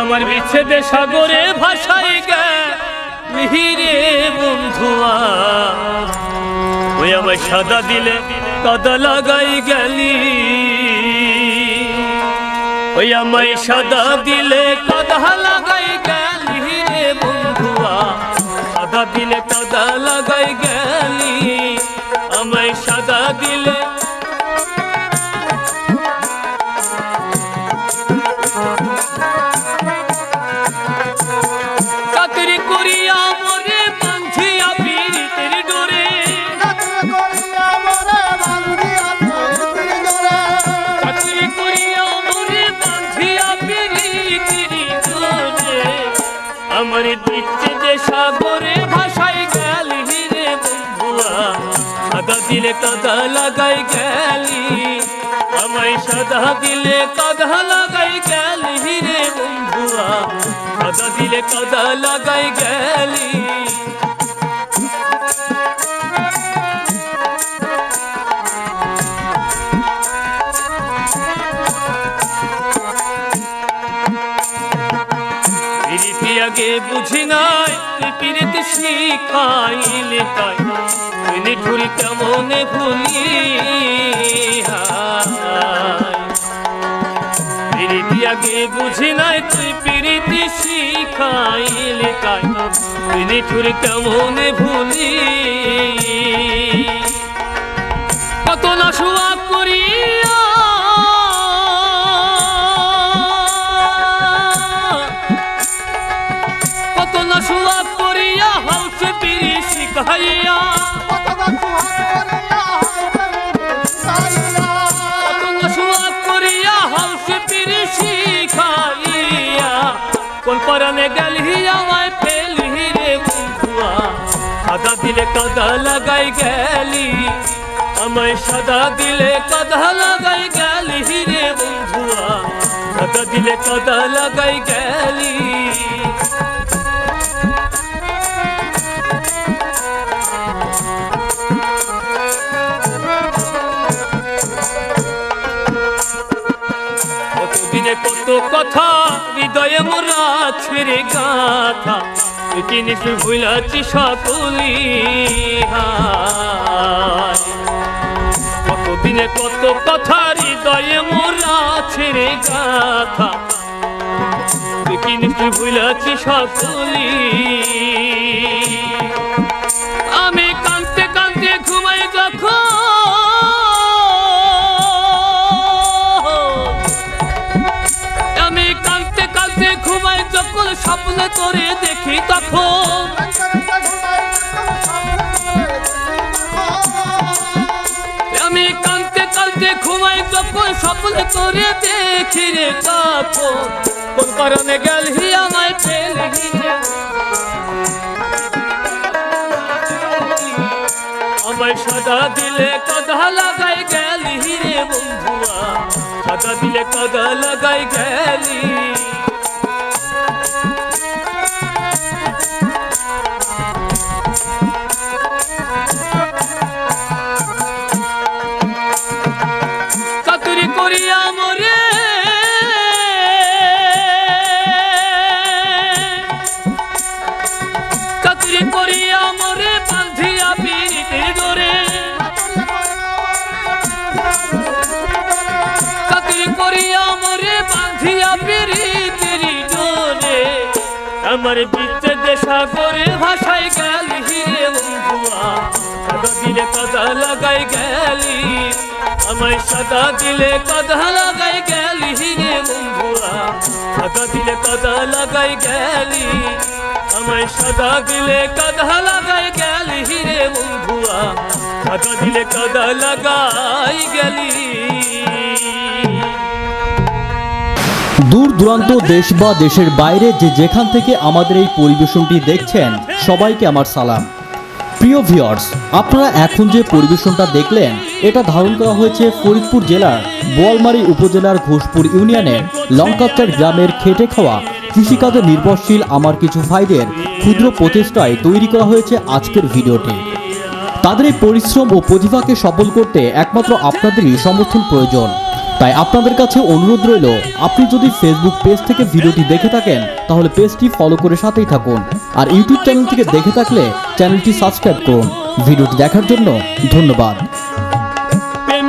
আমার বিচ্ছেদে সাগরে ভাষাই গিরে বন্ধুয়া, ওই আমার সাদা দিলে কাদা লাগাই গেলি। ওই আমায় সাদা দিলে কাদা লাগাই গেলি। রে বন্ধুয়া, সাদা দিলে কাদা লাগাই গেলি। আমায় সাদা দিলে আমার দিচ্ছে যে সাগরে ভাষায় গেলি রে বন্ধুয়া সাদা দিলে কাদা লাগাই গেলি। আমায় সাদা দিলে কাদা লাগাই গেলি রে বন্ধুয়া সাদা দিলে কাদা লাগাই গেলি। পিরিতি আগে বুঝি নাই, তুই পিরিতি শিখাইলে তাই তুই নিঠুরি কেমনে ভুলি পিরিতি আগে বুঝি নাই, তুই পিরিতি শিখাইলে তাই তুই নিঠুরি কেমনে ভুলি কত না শুয়া করিয়া শিখাইয়া কোন পরানে গেলি আমায় পেলি রে বন্ধুয়া, সাদা দিলে কাদা লাগাই গেলি, আমায় সাদা দিলে কাদা লাগাই গেলি রে বন্ধুয়া, সাদা দিলে কাদা লাগাই গেলি। হৃদয়ে মোরা ছেড়ে গাথা জিনিস ভুলাচ্ছি সকলি কতদিনে কত কথা হৃদয়ে মোরা ছেড়ে গাথা জিনিস ভুলাচ্ছি সকলি করে দেখি তখন। আমি কাঁদতে কাঁদতে ঘুমাই যখন স্বপ্ন করে দেখি রে তখন। কোন কারণে গেলি আমায় রে? আমায় সাদা দিলে কাদা লাগাই গেলি রে বন্ধুয়া। সাদা দিলে কাদা লাগাই গেলি বাঁধিয়া পিড়িতে ডোরে আমার বিচ্ছে করে ভাষায় গেলি রে বন্ধুয়া। সাদা দিলে কাদা লাগাই গেলি। আমায় সাদা দিলে কাদা লাগাই গেলি রে বন্ধুয়া। সাদা দিলে কাদা লাগাই গেলি। আমায় সাদা দিলে কাদা লাগাই গেলি রে বন্ধুয়া। সাদা দিলে কাদা লাগাই গেলি। দূর দূরান্ত দেশ বা দেশের বাইরে যে যেখান থেকে আমাদের এই পরিবেশনটি দেখছেন, সবাইকে আমার সালাম। প্রিয় ভিউয়ার্স আপনারা এখন যে পরিবেশনটা দেখলেন, এটা ধারণ করা হয়েছে ফরিদপুর জেলার বোয়ালমারী উপজেলার ঘোষপুর ইউনিয়নের লঙ্কাচার গ্রামের খেটে খাওয়া কৃষিকাজে নির্ভরশীল আমার কিছু ভাইদের ক্ষুদ্র প্রচেষ্টায় তৈরি করা হয়েছে আজকের ভিডিওটি। তাদের এই পরিশ্রম ও প্রতিভাকে সফল করতে একমাত্র আপনাদেরই সমর্থন প্রয়োজন। তাই আপনাদের কাছে অনুরোধ রইল, আপনি যদি ফেসবুক পেজ থেকে ভিডিওটি দেখে থাকেন, তাহলে পেজটি ফলো করে সাথেই থাকুন। আর ইউটিউব চ্যানেল থেকে দেখে থাকলে চ্যানেলটি সাবস্ক্রাইব করুন। ভিডিওটি দেখার জন্য ধন্যবাদ। প্রেম